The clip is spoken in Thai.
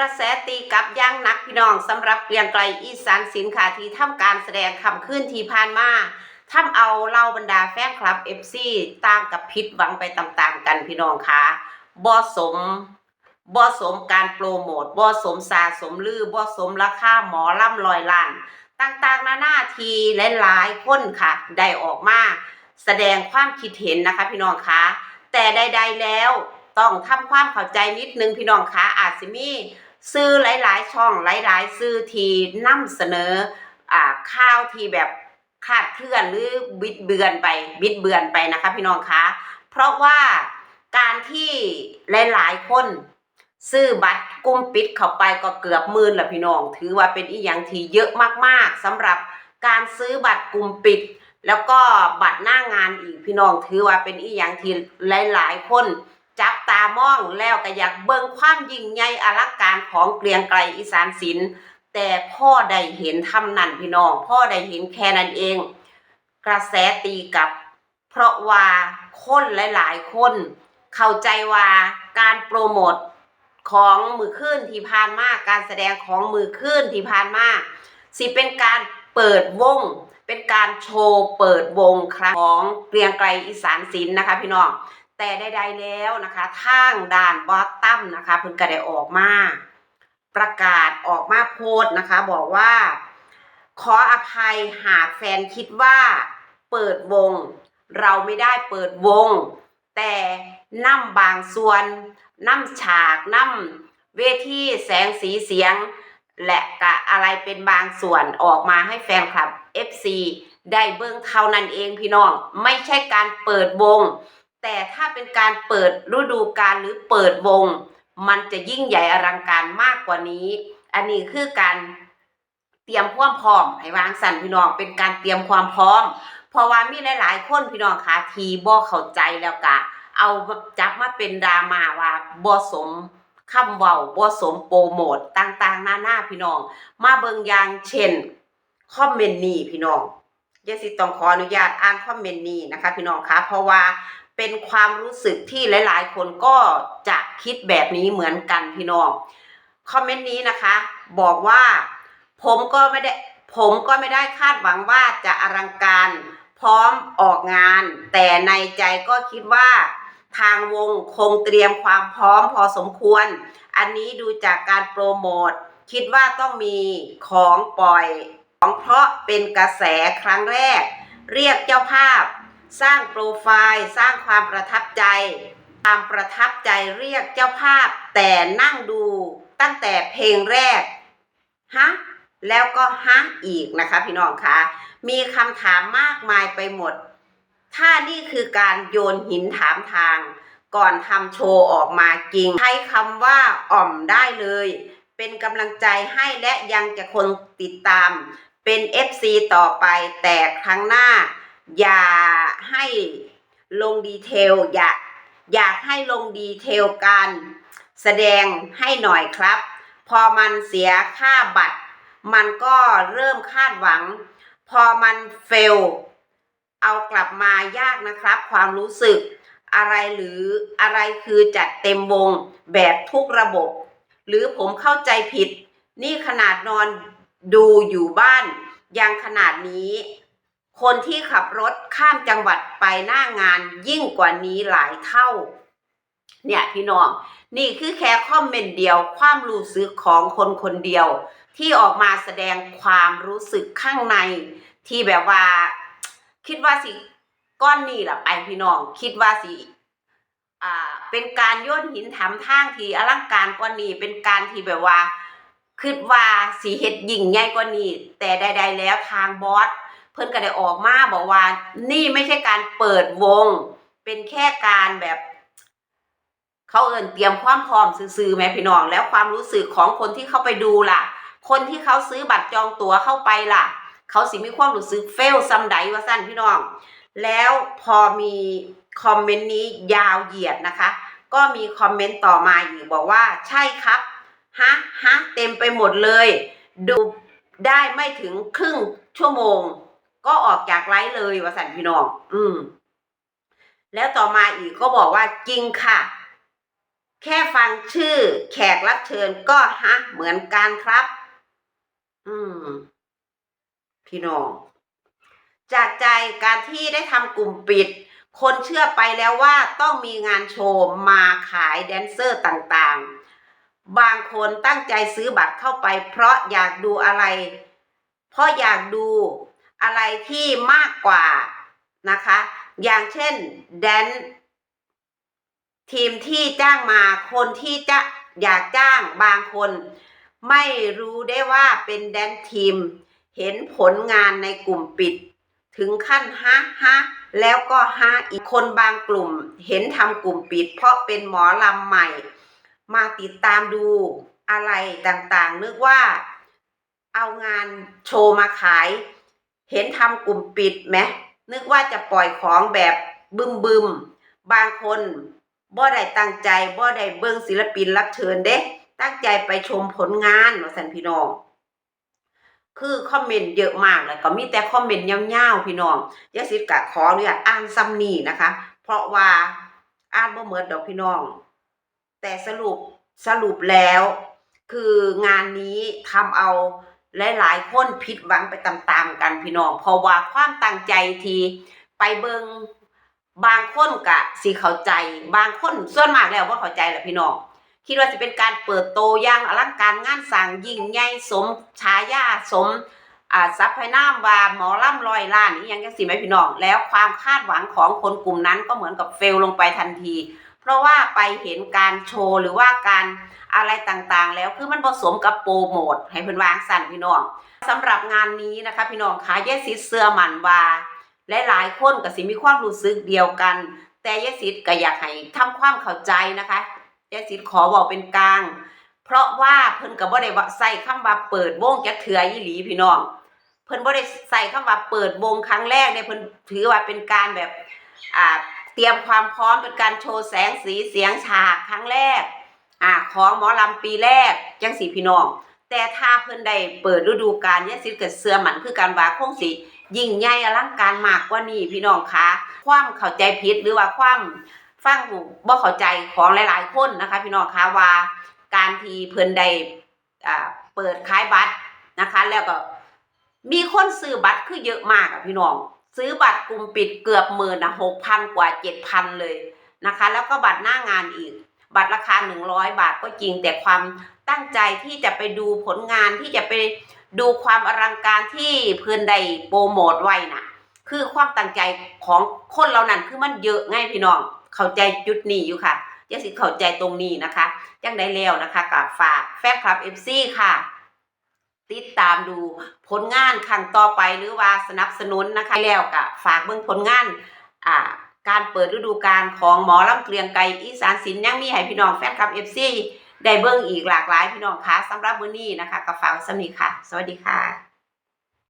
ระแสตีกับย่างนักพี่น้องสำหรับเกรียงไกลอีสานสินค้าที่ทำการแสดงคำขึ้นที่ผ่านมาทำเอาเล่าบรรดาแฟนคลับ FC ต่างกับพิษหวังไปตามๆกันพี่น้องคะบ่สมบ่สมการโปรโมทบ่สมสาสมลือบ่สมราคาหมอล่ำลอยล้าน ต่างๆนานาทีหลายๆคนค่ะ ได้ออกมาแสดงความคิดเห็นนะคะพี่น้องคะแต่ใดๆแล้วต้องทำความเข้าใจนิดนึงพี่น้องคะอาจจะมี ซื้อหลาย ๆ ช่องหลาย ๆ ซื้อทีนำเสนออ่าข่าวที่แบบคาดเคลื่อนหรือบิดเบือนไปบิดเบือนไปนะคะพี่น้องคะเพราะว่าการที่หลาย ๆ คนซื้อบัตรกุ้มปิดเข้าไปก็เกือบหมื่นละพี่น้อง ถือว่าเป็นอีหยังที่เยอะมากๆสำหรับการซื้อบัตรกลุ่มปิด แล้วก็บัตรหน้างานอีกพี่น้องถือว่าเป็นอีหยังที่หลาย ๆ คน จับตามองแล้วก็อยากเบิ่งความยิ่งใหญ่อลังการของเกรียงไกรอีสานศิลป์แต่พ่อได้เห็นทำนั่นพี่น้อง พ่อได้เห็นแค่นั้นเอง กระแสตีกับ เพราะว่าคนหลายๆ คน เข้าใจว่าการโปรโมทของมือขึ้นที่ผ่านมาการแสดงของมือขึ้นที่ผ่านมาสิเป็นการเปิดวง เป็นการโชว์เปิดวงครั้งของเกรียงไกรอีสานศิลป์นะคะพี่น้อง แต่ใดๆแล้วนะคะทางด่านบอสตัมนะคะเพิ่นก็ได้ออกมา ประกาศออกมาโพสต์นะคะ บอกว่า ขออภัยหากแฟนคิดว่าเปิดวง เราไม่ได้เปิดวง แต่นำบางส่วนนำฉากนำเวทีแสงสีเสียง และกะอะไรเป็นบางส่วนออกมาให้แฟนคลับ FC ได้เบิ่งเท่านั้นเองพี่น้อง ไม่ใช่การเปิดวง แต่ถ้าเป็นการเปิดฤดูกาลหรือเปิดวง มันจะยิ่งใหญ่อลังการมากกว่านี้ อันนี้คือการเตรียมความพร้อมให้วางสันพี่น้องเป็นการเตรียมความพร้อม เพราะว่ามีหลาย ๆ คนพี่น้องคะทีบ่เข้าใจแล้วกะ เอาจับมาเป็นดราม่าว่าบ่สมคำเว้าบ่สมโปรโมทต่างๆหน้านาพี่น้อง มาเบิ่งอย่างเช่นคอมเมนต์นี้พี่น้องเยสิต้องขออนุญาตอ่านคอมเมนต์นี้นะคะ พี่น้องคะเพราะว่า เป็นความรู้สึกที่หลายๆ คนก็จะคิดแบบนี้เหมือนกันพี่น้องคอมเมนต์นี้นะคะ บอกว่าผมก็ไม่ได้ผมก็ไม่ได้คาดหวังว่าจะอลังการพร้อมออกงาน แต่ในใจก็คิดว่าทางวงคงเตรียมความพร้อมพอสมควร อันนี้ดูจากการโปรโมท คิดว่าต้องมีของปล่อย ของเพราะเป็นกระแสครั้งแรก เรียกเจ้าภาพ สร้างโปรไฟล์สร้างความประทับใจ ความประทับใจเรียกเจ้าภาพ แต่นั่งดูตั้งแต่เพลงแรกฮะแล้วก็ฮะอีกนะคะพี่น้องคะมีคำถามมากมายไปหมด ถ้านี่คือการโยนหินถามทาง ก่อนทำโชว์ออกมาจริง ใช้คำว่าอ่อมได้เลย เป็นกำลังใจให้และยังจะคนติดตาม เป็น FC ต่อไปแต่ครั้งหน้า อย่าให้ลงดีเทล อยากอยากให้ลงดีเทลการแสดงให้หน่อยครับ พอมันเสียค่าบัตร มันก็เริ่มคาดหวัง พอมันเฟล เอากลับมายากนะครับ ความรู้สึกอะไรหรืออะไรคือจัดเต็มวงแบบทุกระบบ หรือผมเข้าใจผิด นี่ขนาดนอนดูอยู่บ้าน ยังขนาดนี้ คนที่ขับรถข้ามจังหวัดไปหน้างานยิ่งกว่านี้หลายเท่า เนี่ยพี่น้อง นี่คือแค่คอมเมนต์เดียว ความรู้สึกของคนคนเดียว ที่ออกมาแสดงความรู้สึกข้างใน ที่แบบว่า คิดว่าสิก้อนนี่แหละไปพี่น้อง คิดว่าสิอ่า เป็นการโยนหินถามทางที่อลังการกว่านี้เป็นการที่แบบว่าคิดว่าสีเฮ็ดยิ่งใหญ่กว่านี้ แต่ใด ๆ แล้วทางบอส เพิ่นก็ได้ออกมาบอกว่า นี่ไม่ใช่การเปิดวง เป็นแค่การแบบ เขาเอินเตรียมความพร้อมซื้อๆแม่พี่น้อง แล้วความรู้สึกของคนที่เข้าไปดูล่ะ คนที่เขาซื้อบัตรจองตั๋วเข้าไปล่ะ เขาสิมีความรู้สึกเฟลซัมไดว่าสั้นพี่น้อง แล้วพอมีคอมเมนต์นี้ยาวเหยียดนะคะ ก็มีคอมเมนต์ต่อมาอีกบอกว่าใช่ครับฮะฮะเต็มไปหมดเลย ดูได้ไม่ถึงครึ่งชั่วโมง ก็ออกจากไลฟ์เลยว่าสันพี่น้องอืม แล้วต่อมาอีกก็บอกว่าจริงค่ะ แค่ฟังชื่อแขกรับเชิญก็ฮะเหมือนกันครับ อืม พี่น้อง จากใจการที่ได้ทำกลุ่มปิด คนเชื่อไปแล้วว่าต้องมีงานโชว์มาขายแดนเซอร์ต่างๆ บางคนตั้งใจซื้อบัตรเข้าไป เพราะอยากดูอะไร เพราะอยากดู อะไรที่มากกว่านะคะ อย่างเช่นแดนทีมที่จ้างมาคนที่จะอยากจ้างบางคน ไม่รู้ได้ว่าเป็นแดนทีม เห็นผลงานในกลุ่มปิด ถึงขั้นฮะฮะแล้วก็ฮะอีกคนบางกลุ่ม เห็นทำกลุ่มปิด เพราะเป็นหมอลำใหม่ มาติดตามดูอะไรต่างๆ นึกว่าเอางานโชว์มาขาย เห็นทำกลุ่มปิดไหมนึกว่าจะปล่อยของแบบบึมบึมๆบางคนบ่ได้ตั้งใจบ่ได้เบิ่งศิลปินรับเชิญเด้ ตั้งใจไปชมผลงานว่าสันพี่น้อง คือคอมเมนต์เยอะมากเลยก็มีแต่คอมเมนต์ยาวๆพี่น้องยาสิทธิ์กะขออนุญาตอ่านซ้ำนี่นะคะ เพราะว่าอ่านบ่เหมือนดอกพี่น้อง แต่สรุปสรุปแล้ว คืองานนี้ทำเอา หลายๆคนผิดหวังไปตามๆกันพี่น้องเพราะว่าความตั้งใจทีไปเบิงบางคนกะสิเข้าใจ บางคนส่วนมากแล้วว่าเข้าใจแหละพี่น้องคิดว่าจะเป็นการเปิดโตอย่างอลังการงานสร้างยิ่งใหญ่สมฉายาสมอ่าซับไพน้ำว่าหมอล่ำลอยล้านนี่ยังจังสิไหมพี่น้อง แล้วความคาดหวังของคนกลุ่มนั้นก็เหมือนกับเฟลลงไปทันที ราะว่าไปเห็นการโชว์หรือว่าการอะไรต่างๆ แล้วคือมันผสมกับโปรโมทให้เพิ่นวางสั่นพี่น้องสำหรับงานนี้นะคะพี่น้องคะยายสิทธิ์เสื้อหมันว่าและหลายคนก็สิมีความรู้สึกเดียวกัน แต่ยายสิทธิ์ก็อยากให้ทำความเข้าใจนะคะยายสิทธิ์ขอบอกเป็นกลาง เพราะว่าเพิ่นก็บ่ได้ใส่คำว่าเปิดวงจักเทื่ออีหลีพี่น้อง เพิ่นบ่ได้ใส่คำว่าเปิดวงครั้งแรกเนี่ยเพิ่นถือว่าเป็นการแบบอ่า เตรียมความพร้อมเป็นการโชว์แสงสีเสียงฉากครั้งแรกอ่าของหมอลำปีแรกจังสีพี่น้อง แต่ถ้าเพิ่นได้เปิดฤดูกาลยายสิทธิ์ก็เสื้อหมันคือการว่าคงสิยิ่งใหญ่อลังการมากกว่านี้พี่น้องคะความเข้าใจผิดหรือว่าความฟังบ่เข้าใจของหลาย ๆ คนนะคะ พี่น้องคะว่าการที่เพิ่นได้อ่าเปิดขายบัตรนะคะ แล้วก็มีคนซื้อบัตรคือเยอะมากอะพี่น้อง ซื้อบัตรกลุ่มปิดเกือบหมื่นนะหกพันกว่าเจ็ดพันเลยนะคะ แล้วก็บัตรหน้างานอีก บัตรราคาหนึ่งร้อยบาทก็จริง แต่ความตั้งใจที่จะไปดูผลงานที่จะไปดูความอลังการที่เพื่อนได้โปรโมทไว้น่ะ คือความตั้งใจของคนเรานั้นคือมันเยอะไง่ายพี่น้อง เข้าใจจุดนี้อยู่ค่ะยาสิเข้าใจตรงนี้นะคะยังได้แล้วนะคะกับฝากแฟนคลับเอฟซีค่ะ ติดตามดูผลงานครั้งต่อไปหรือว่าสนับสนุนนะคะแล้วก็ฝากเบิ่งผลงานอ่าการเปิดฤดูกาลของหมอลำเกลียงไก่อีสานศิลป์ยังมีให้พี่น้องแฟนคลับ FC ได้เบิ่งอีกหลากหลายพี่น้องคะสำหรับมื้อนี้นะคะก็ฝากสำนีค่ะ สวัสดีค่ะ